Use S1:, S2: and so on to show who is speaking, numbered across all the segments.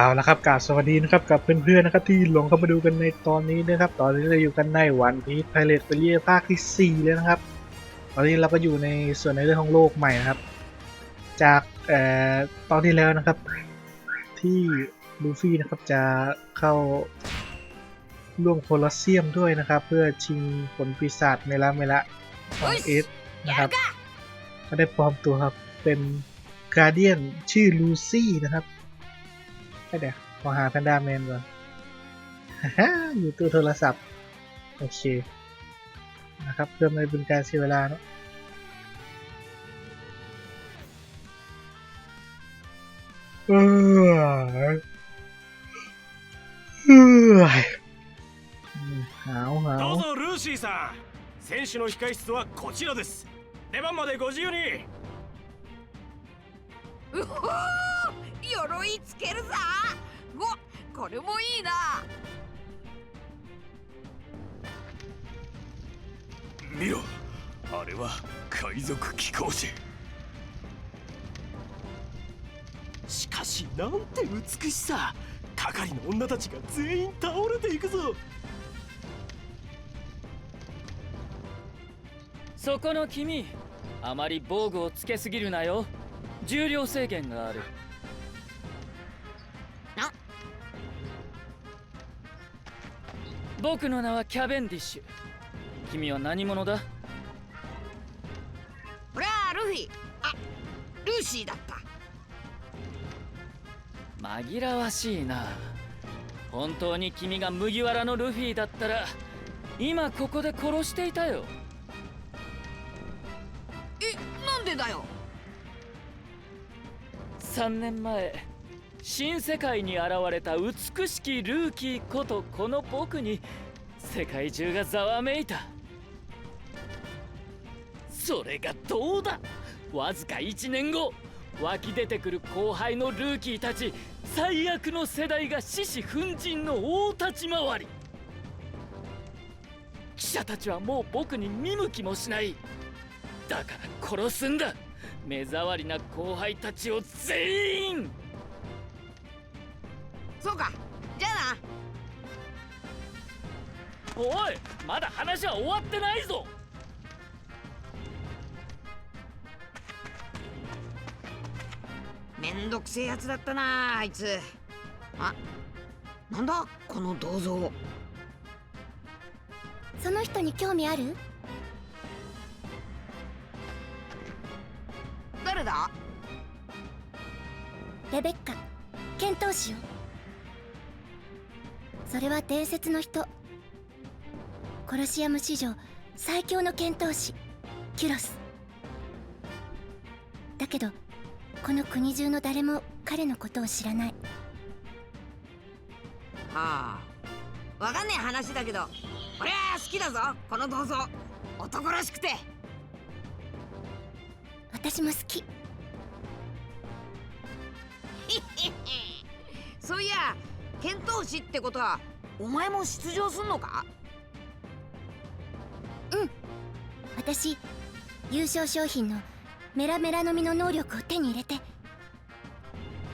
S1: เอาละครับกราบสวัสดีนะครับกับเพื่อนๆนะครับที่หลงเข้ามาดูกันในตอนนี้นะครับ ตอนนี้เราอยู่กันในวันพีชไพเรตเปเรียภาคที่ 4 แล้วนะครับ ตอนนี้เราก็อยู่ในส่วนในเรื่องของโลกใหม่นะครับ จากเอ่อตอนที่แล้วนะครับ ที่ลูฟี่นะครับจะเข้าร่วมโคลอสเซียมด้วยนะครับ เพื่อชิงผลปีศาจเมละเมละของเอสนะครับก็ได้ปลอมตัวครับเป็นการเดียนชื่อลูซี่นะครับ เดี๋ยวขอหาแพนด้าแมนก่อน ฮ่าอยู่ตู้โทรศัพท์ โอเค นะครับ เพื่อไม่เป็นการเสียเวลาเนาะเออเอยอืมหาวหาว
S2: どうぞルーシーさん選手の控室はこちらです出番までご自由に
S3: うほー 鎧つけるさ。うわこれもいいな。
S2: 見ろ。あれは海賊貴公子。しかしなんて美しさ。係の女たちが全員倒れていくぞ。
S4: そこの君あまり防具をつけすぎるなよ。重量制限がある僕の名はキャベンディッシュ。君は何者だ？
S3: 俺はルフィ。あルーシーだった。
S4: 紛らわしいな。本当に君が麦わらのルフィだったら今ここで殺していたよ。
S3: えなんでだよ
S4: ？3年前新世界に現れた美しきルーキーことこの僕に世界中がざわめいた。それがどうだ？わずか1年後湧き出てくる後輩のルーキーたち最悪の世代が獅子奮陣の大立ち回り。記者たちはもう僕に見向きもしない。だから殺すんだ。目障りな後輩たちを全員
S3: そうか。じゃあな。
S4: おいまだ話は終わってないぞ。
S3: めんどくせえやつだったなあいつ。あなんだこの銅像。
S5: その人に興味ある？
S3: 誰だ？
S5: レベッカ剣闘士よそれは伝説の人。コロシアム史上最強の剣闘士キュロス。だけどこの国中の誰も彼のことを知らない。
S3: はあわかんねえ話だけど俺は好きだぞこの銅像。男らしくて。
S5: 私も好き。
S3: そういや剣闘士ってことはお前も出場すんのか？
S5: 私優勝商品のメラメラの実の能力を手に入れて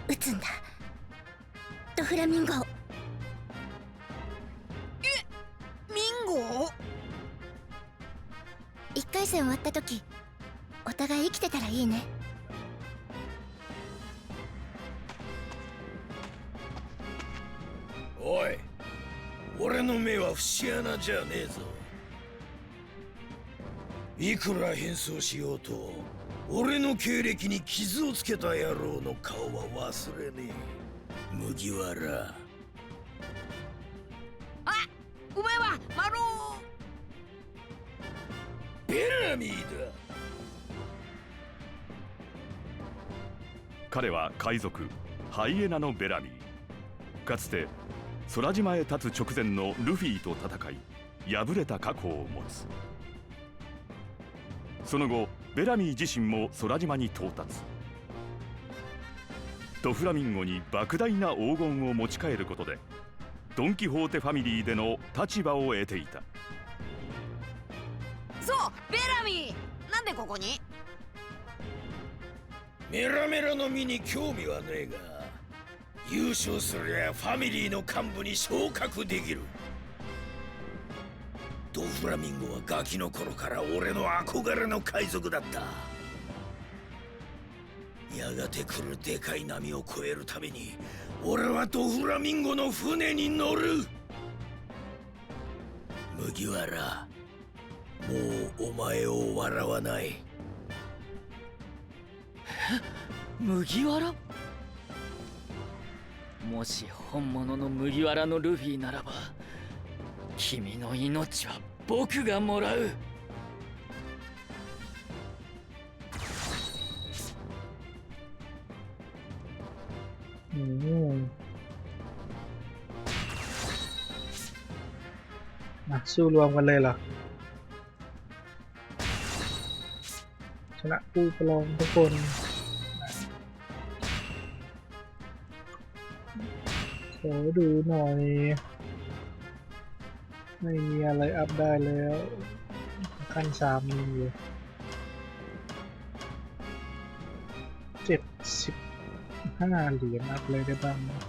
S5: 撃つんだ。ドフラミンゴを。
S3: ミンゴ？
S5: 一回戦終わった時お互い生きてたらいいね
S6: おい。俺の目は節穴じゃねえぞ。いくら変装しようと俺の経歴に傷をつけた野郎の顔は忘れねえ。麦わら。
S3: お前はマロ
S6: ベラミーだ。
S7: 彼は海賊ハイエナのベラミー。かつて空島へ立つ直前のルフィと戦い敗れた過去を持つ。その後ベラミー自身も空島に到達。ドフラミンゴに莫大な黄金を持ち帰ることでドン・キホーテファミリーでの立場を得ていた。
S3: そうベラミー！なんでここに？
S6: メラメラの実に興味はねえが優勝すりゃファミリーの幹部に昇格できる。ドフラミンゴはガキの頃から俺の憧れの海賊だった。やがて来るでかい波を越えるために俺はドフラミンゴの船に乗る。麦わらもうお前を笑わない。
S4: 麦わら？もし本物の麦わらのルフィならば君の命は僕がもらう
S1: อืมมาสู้รวมกันเลยเหรอ ชนะผู้ประลองทุกคน อดูหน่อย ไม่มีอะไรอัพได้แล้ว ขั้นสามมีอยู่เจ็ดสิบห้าเหรียญอัพเลยได้บ้างนะ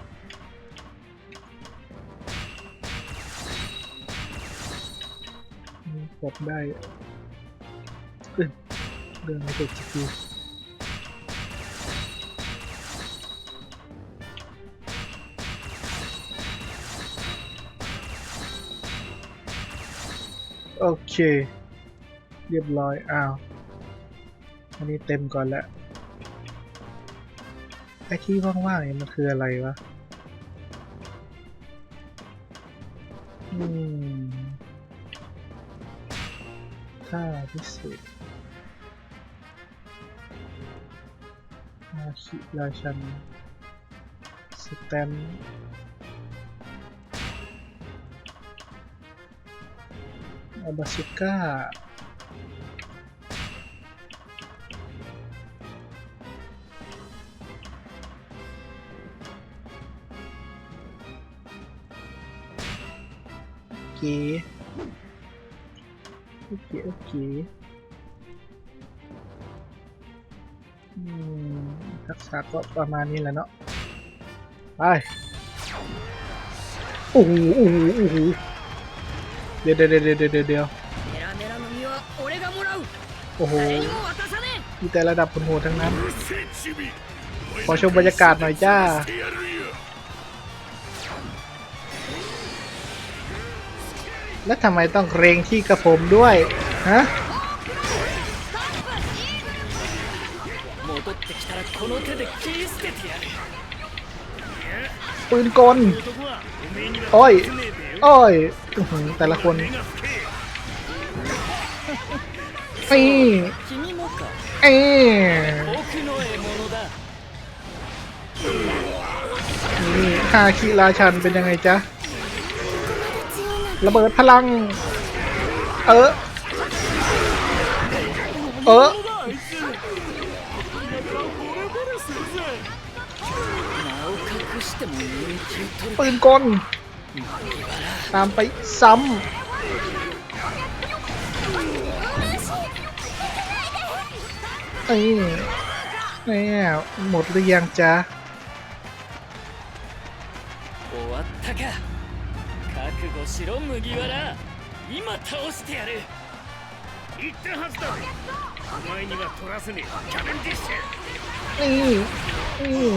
S1: นี่กดได้เดินไม่กดสกิล โอเค เรียบร้อยอ้าว อันนี้เต็มก่อนแล้วไอ้ที่ว่างๆเนี่ยมันคืออะไรวะ อืมค่าพิเศษมาชิราชันสแตม ป์อาบาซิก้าโอเคโอเคโอเคทักษะก็ประมาณนี้แหละเนาะไปโอ้โหโอ้โหโอ้โห เดี๋ยวเดี๋ยวเดี๋ยวเดี๋ยวเดียวโอ้โหมีแต่ระดับคนโหดทั้งนั้น ขอชมบรรยากาศหน่อยจ้า แล้วทำไมต้องเกรงที่กระผมด้วย ฮะ ปืนกลโอ้ยโอ้ยแต่ละคนเอ้
S4: เอ้
S1: นี่ฮาคิราชันเป็นยังไงจ๊ะ ระเบิดพลัง เออ เออ ปืนกล ตามไปซ้ำเอ้ยเนี่ยหมดหรือยังจ๊ะ
S4: 終わったか覚悟しろ麦わら今倒してやる
S2: 言ったはずだお前には取らせねえキャベンディッシュ
S1: นี่นี่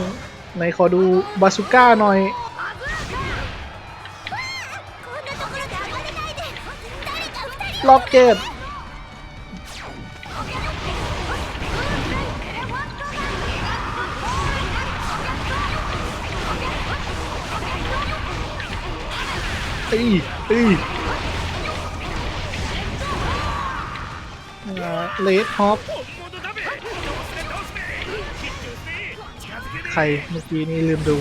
S1: ไหนขอดูบาซูก้าหน่อย ล็อกเก็ตตีตีเลดฮอปใครเมื่อกี้นี่ลืมดู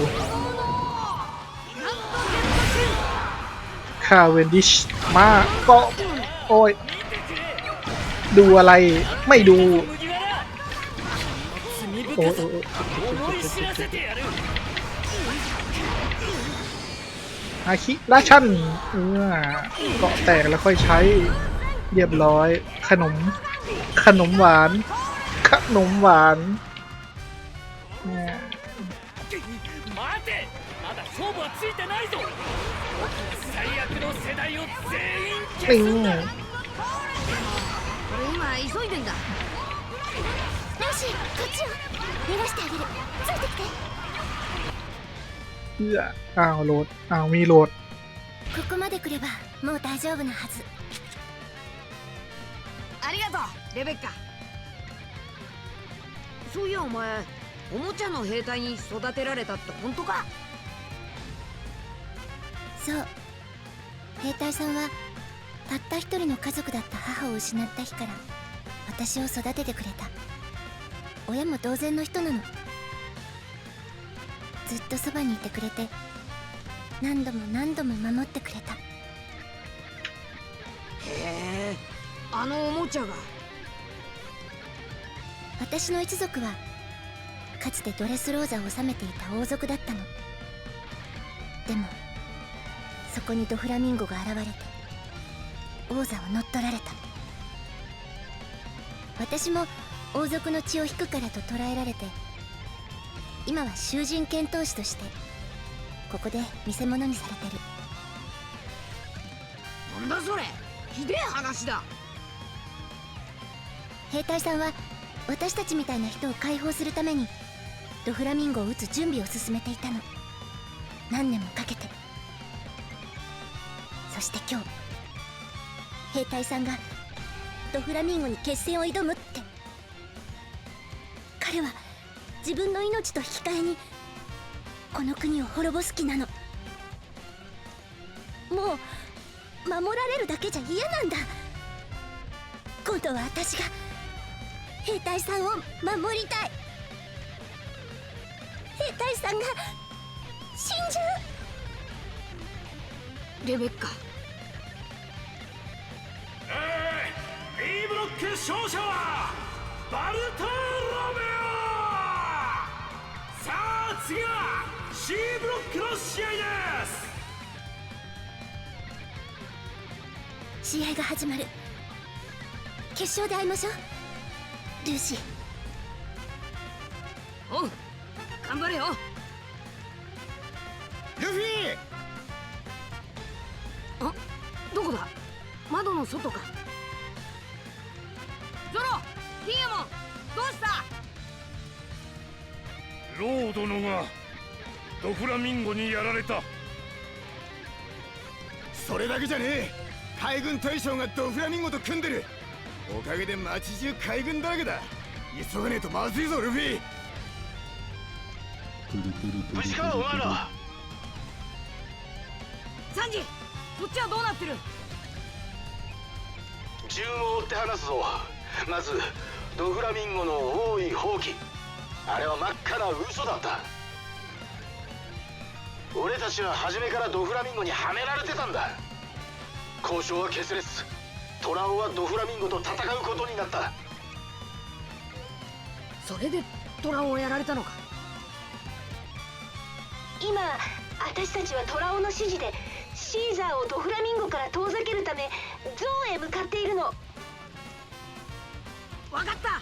S1: ค่าเวนดิชมาเก็ โอ้ย ดูอะไรไม่ดู โอ้ยอาคิราชันเออเกาะแตกแล้วค่อยใช้เรียบร้อย ขนม ขนมหวาน ขนมหวานเนี่ย
S3: 俺い
S5: しこっちしてあげる。いてきて。
S1: いやあおロード。あーミロード。
S5: ここまで来ればもう大丈夫なはず。
S3: ありがとうレベッカ。そういやお前おもちゃの兵隊に育てられたって本当か？
S5: そう。兵隊さんはたった一人の家族だった母を失った日から私を育ててくれた。親も同然の人なの。ずっとそばにいてくれて何度も何度も守ってくれた。
S3: へえあのおもちゃが。
S5: 私の一族はかつてドレスローザを治めていた王族だったの。でもそこにドフラミンゴが現れて王座を乗っ取られた。私も王族の血を引くからと捕らえられて今は囚人剣闘士としてここで見せ物にされてる。
S3: なんだそれ！ひでえ話だ！
S5: 兵隊さんは私たちみたいな人を解放するためにドフラミンゴを撃つ準備を進めていたの。何年もかけて。そして今日兵隊さんがドフラミンゴに決戦を挑むって。彼は自分の命と引き換えにこの国を滅ぼす気なの。もう守られるだけじゃ嫌なんだ。今度は私が兵隊さんを守りたい。兵隊さんが死んじゃう。
S3: レベッカ。
S2: ク勝者はバルトロメオさあ次は C ブロックの試合です。
S5: 試合が始まる。決勝で会いましょう。ルーシー。
S3: おう頑張れよ。
S8: ルフィ！
S3: あどこだ？窓の外かゾロキンエモンどうした？
S9: ロー殿がドフラミンゴにやられた。
S8: それだけじゃねえ。海軍大将がドフラミンゴと組んでる。おかげで街中海軍だらけだ。急がねえとまずいぞルフィ。
S9: 無事かお前ら
S3: サンジこっちはどうなってる？
S9: 順を追って話すぞまずドフラミンゴの王位放棄。あれは真っ赤な嘘だった。俺たちは初めからドフラミンゴにはめられてたんだ。交渉は決裂。トラオはドフラミンゴと戦うことになった。
S3: それでトラをやられたのか？
S5: 今私たちはトラオの指示でシーザーをドフラミンゴから遠ざけるためゾーンへ向かっているの
S3: 分かった。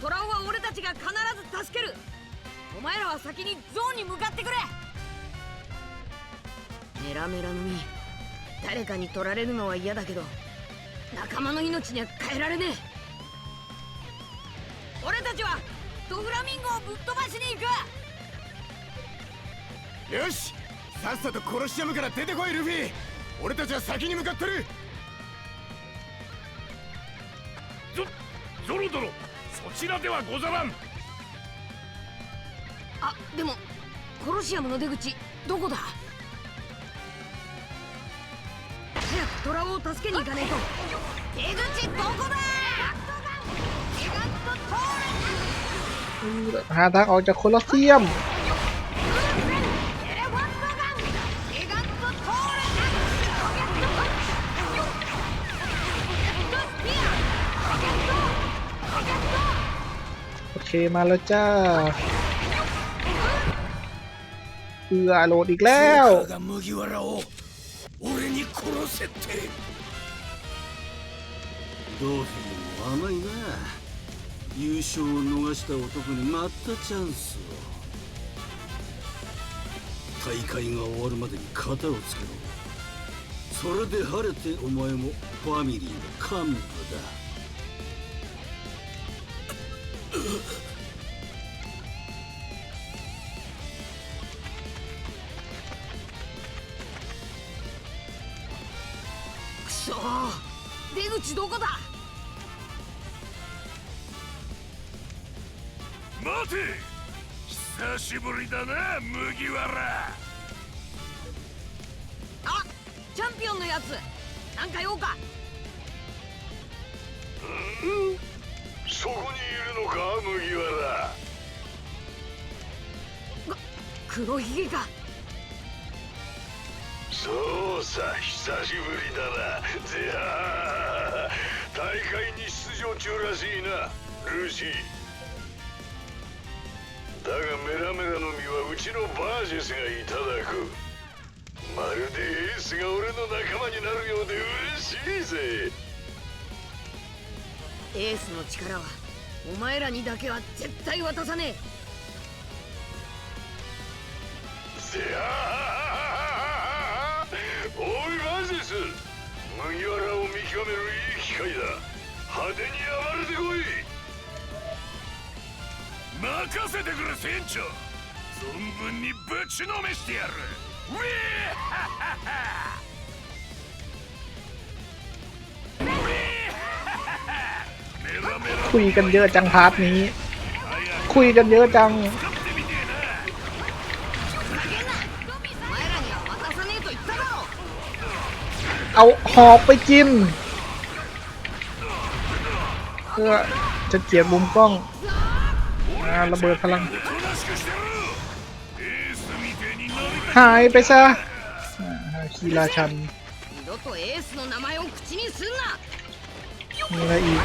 S3: トラオは俺たちが必ず助ける。お前らは先にゾーンに向かってくれ。メラメラの実誰かに取られるのは嫌だけど仲間の命には変えられねえ。俺たちはドフラミンゴをぶっ飛ばしに行く。
S8: よしさっさとコロシアムから出てこいルフィ。俺たちは先に向かってる
S9: ゾゾロ殿そちらではござらん
S3: あでもコロシアムの出口どこだ早くトラオを助けに行かねえと出口どこだ
S1: หาทางออกจากโคลอสเซียม เคมาแล้วจ้าเอือโหลดอีกแล้ว
S8: どうせ
S10: も甘いな優勝を逃した男にまたチャンスを。大会が終わるまでに型をつけろ。それで晴れてお前もファミリーの幹部だ。
S3: くそー出口どこだ？
S6: 待て。久しぶりだな麦わら。
S3: あチャンピオンのやつ。なんか。用か
S11: そこにのか麦わら。
S3: 黒ひげか
S11: そうさ久しぶりだな。ぜは大会に出場中らしいなルーシー。だがメラメラの実はうちのバージェスがいただく。まるでエースが俺の仲間になるようで嬉しいぜ。
S3: エースの力はお前らにだけは絶対渡さね
S11: ぜはおいバージス。麦わらを見極めるいい機会だ。派手に暴れてこい。任せてくれ船長。存分にぶちのめしてやる。ウィー
S1: คุยกันเยอะจังพาร์ทนี้ คุยกันเยอะจัง เอาหอกไปกินเพื่อจะเกียบมุมกล้องอระเบิดพลัง หายไปซะคีราชันมีอะไรอีก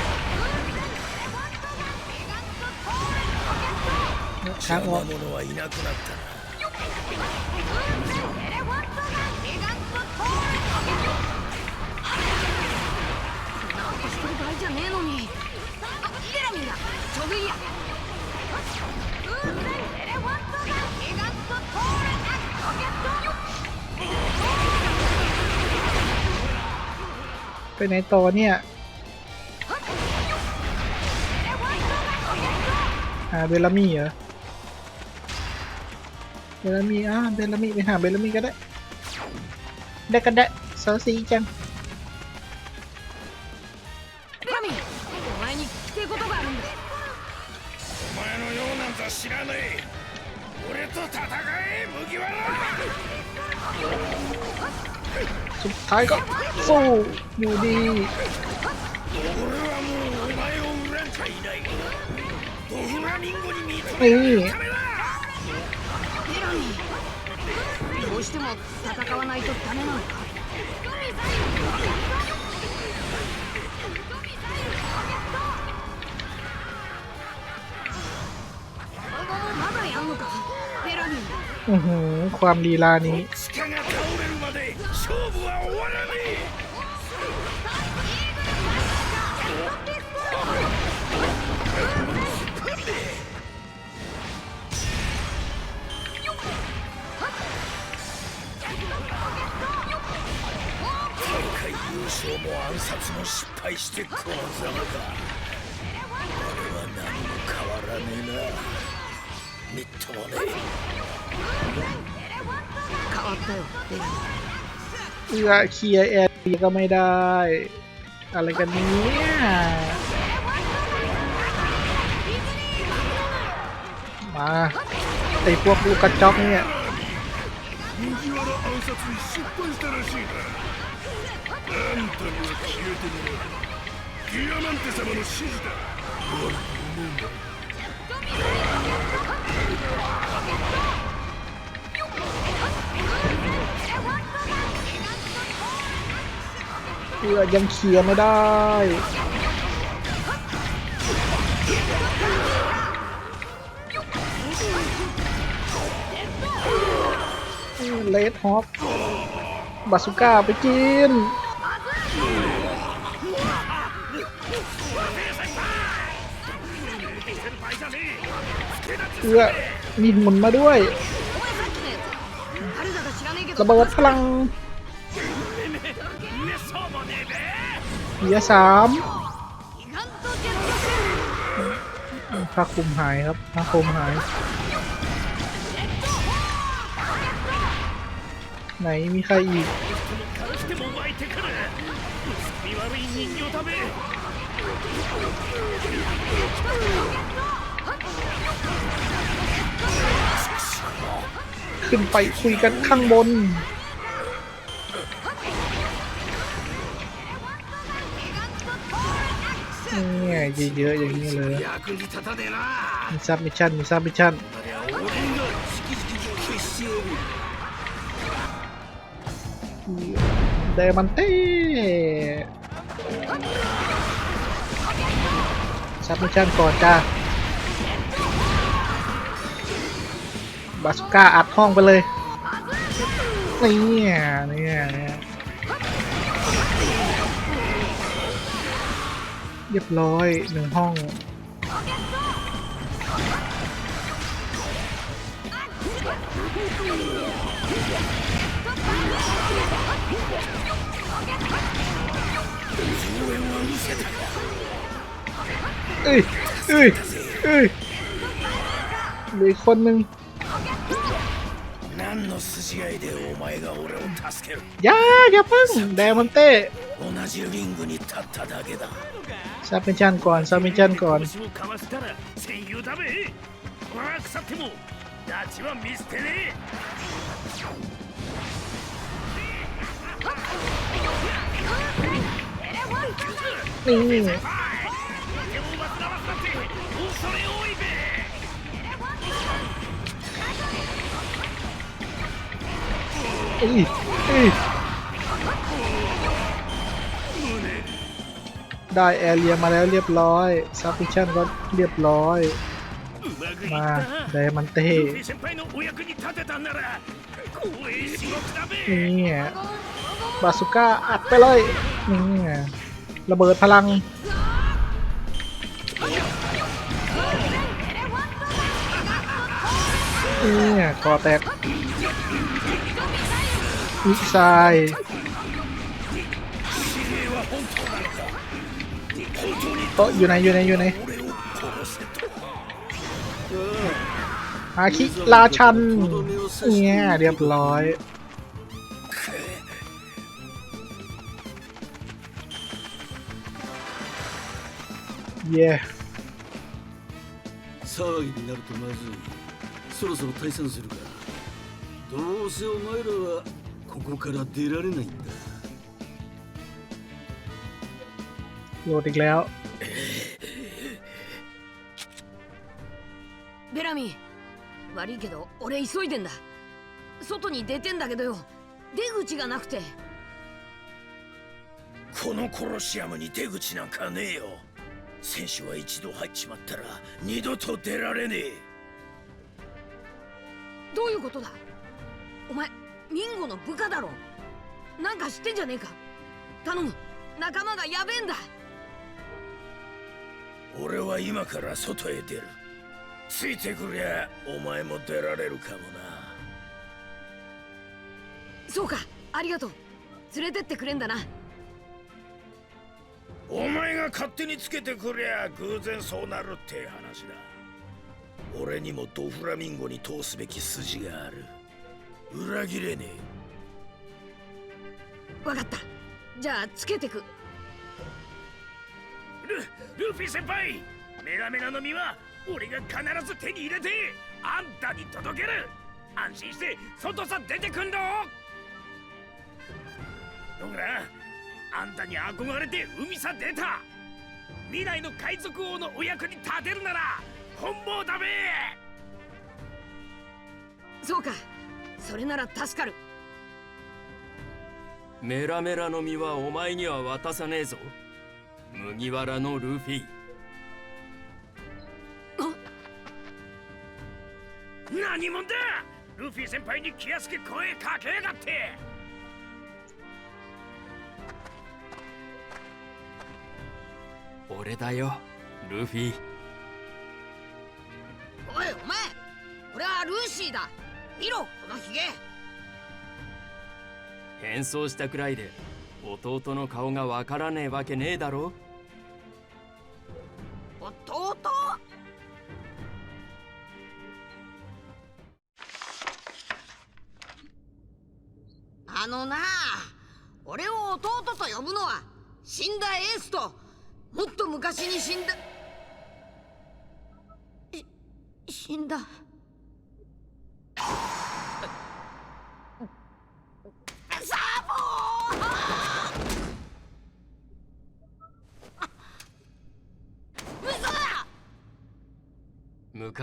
S6: 邪魔者はいなくなったな
S3: なんかしてる場合じゃねえのにあデラミンだちょうどいいや
S1: ไปไหนต่อเนี่ยหาเบลลามี่เหรอ เบลามีอ่าเบลามีไปหาเบลามีก็ได้ ได้กันได้ซาซีจังสุดท้ายก็สู้อยู่ดีนี่
S3: うしても戦わないとダメなのかまだやんのかデラミン
S1: อื้อหือความลีลานี้
S6: 失敗してこのざまか俺は何も変わらねえなみっともね
S3: 変わったよデラミン
S1: เอื้อเคลียร์แอร์ก็ไม่ได้ อะไรกันเนี่ยมาไอพวกลูกกระจอกเนี่ย
S11: 麦わら暗殺に失敗したらしいな あんたには消えてもらうギアマンテ様の指示だ悪く思うな
S1: เอื้อยังเคลียร์ไม่ได้ เลดฮอปบาสุก้าไปกิน เอื้อมีหมุนมาด้วย ระเบิดพลังเหี้ยสาม
S3: พ
S1: ระคุมหายครับพระคุมหาย ไหนมีใครอีก ขึ้นไปคุยกันข้างบน เนี่ยเยอะๆอย่างนี้เลยมีซับมิชชั่นมีซับมิชชั่นเดมันเต้ซับมิชชั่นก่อนจ้า บาสุก้าอัดห้องไปเลยเนี่ยเนี่ยเนี่ยเรียบร้อยหนึ่งห้องเอ้ยเอ้ยเอ้ยเหลืออีคนหนึ่ง
S6: 筋合いでお前が俺を助ける。
S1: やー、やっぱん、ダイヤモンテ。
S6: 同じリングに立っただけだ。
S1: サちゃんコン、サちゃん
S2: コン。かわしたら戦友だべ。腐っても、ダチは見捨てねえ。
S1: うん。 ได้แอเรียมาแล้วเรียบร้อยซับมิชชั่นก็เรียบร้อย มาไดมันเต้นี่บาสุก้าอัดไปเลยนี่ระเบิดพลังนี่คอแตก มิกไซล์โอ้อยู่ไหนอยู่ไหนอยู่ไหนอาคิราชันเนี่ยเรียบร้อย เย่
S10: 騒ぎになるとまずいそろそろ退散するかどうせお前らは ここから出られないんだ
S1: โหลดอีกแล้ว
S3: ベラミー悪いけど俺急いでんだ外に出てんだけどよ出口がなくて
S6: このコロシアムに出口なんかねえよ選手は一度入っちまったら二度と出られねえ
S3: どういうことだお前 ミンゴの部下だろ。なんか知ってんじゃねえか。頼む。仲間がやべえんだ。
S6: 俺は今から外へ出る。ついてくりゃお前も出られるかもな。
S3: そうか。ありがとう。連れてってくれんだな。
S6: お前が勝手につけてくりゃ偶然そうなるって話だ。俺にもドフラミンゴに通すべき筋がある裏切れね
S3: わかった。じゃあつけてく。
S2: ルルフィ先輩メラメラの実は俺が必ず手に入れてあんたに届ける。安心して外さ出てくんろ。どんぐらあんたに憧れて海さ出た。未来の海賊王のお役に立てるなら本望だべ。
S3: そうかそれなら助かる。
S4: メラメラの実はお前には渡さねえぞ。麦わらのルフィ。
S2: 何者だ？ルフィ先輩に気安く声かけやがって。
S4: 俺だよルフィ。
S3: おいお前。俺はルーシーだ見ろこのヒゲ
S4: 変装したくらいで弟の顔がわからねえわけねえだろ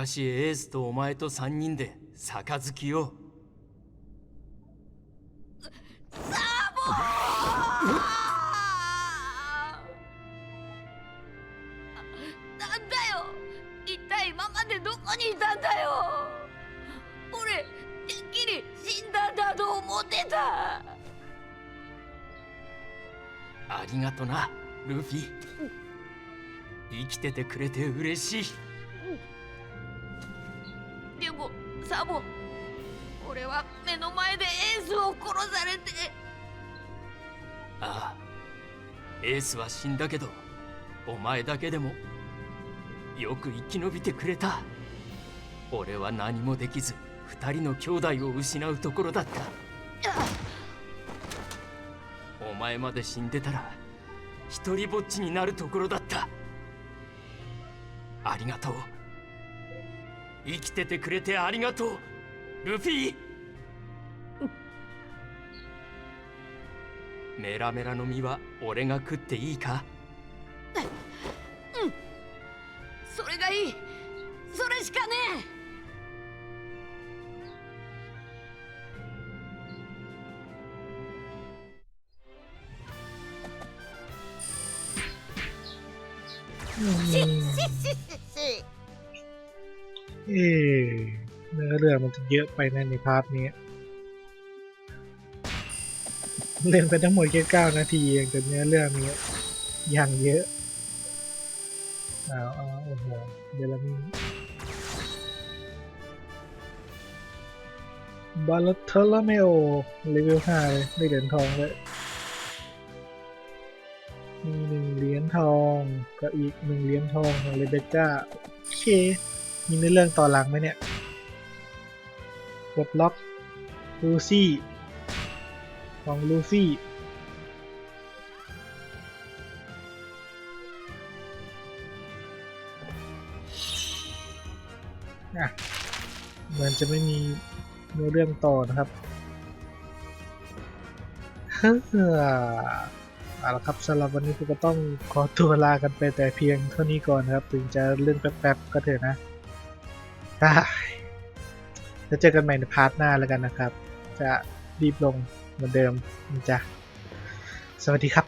S3: 昔
S4: エースとお前と3人で杯を。
S3: なんだよ！一体今までどこにいたんだよ！俺てっきり死んだんだと思ってた！
S4: ありがとなルフィ。生きててくれて嬉しい
S3: サボ。俺は目の前でエースを殺されて。
S4: ああエースは死んだけどお前だけでもよく生き延びてくれた。俺は何もできず二人の兄弟を失うところだった。お前まで死んでたら一人ぼっちになるところだった。ありがとう。生きててくれてありがとう。ルフィ。メラメラの実は俺が食っていいか？うん。
S3: それがいい。それしかね
S1: え。ししし เนื้อเรื่องมันจะเยอะไปนะในพาร์ทนี้ เล่นไปทั้งหมดแค่เก้านาทีเองแต่เนื้อเรื่องนี้อย่างเยอะอ้าวอ้าวโอ้โหเดลามินบาลเทอร์เมโอเลเวลห้าเลยได้เหรียญทองเลยมีหนึ่งเหรียญทองกับอีกหนึ่งเหรียญทองของเลเบก้าโอเค มีในอเรื่องต่อหลังไหมเนี่ยกดล็อกลูซี่ของลูฟี่อะเหมือนจะไม่มีเนื้อเรื่องต่อนะครับเฮ้อเอาละครับสำหรับวันนี้ผมก็ต้องขอตัวลากันไปแต่เพียงเท่านี้ก่อนนะครับ ถึงจะเรื่องแป๊บๆก็เถอะนะ แล้วเจอกันใหม่ในพาร์ทหน้าแล้วกันนะครับ จะรีบลงเหมือนเดิมนะจ๊ะสวัสดีครับ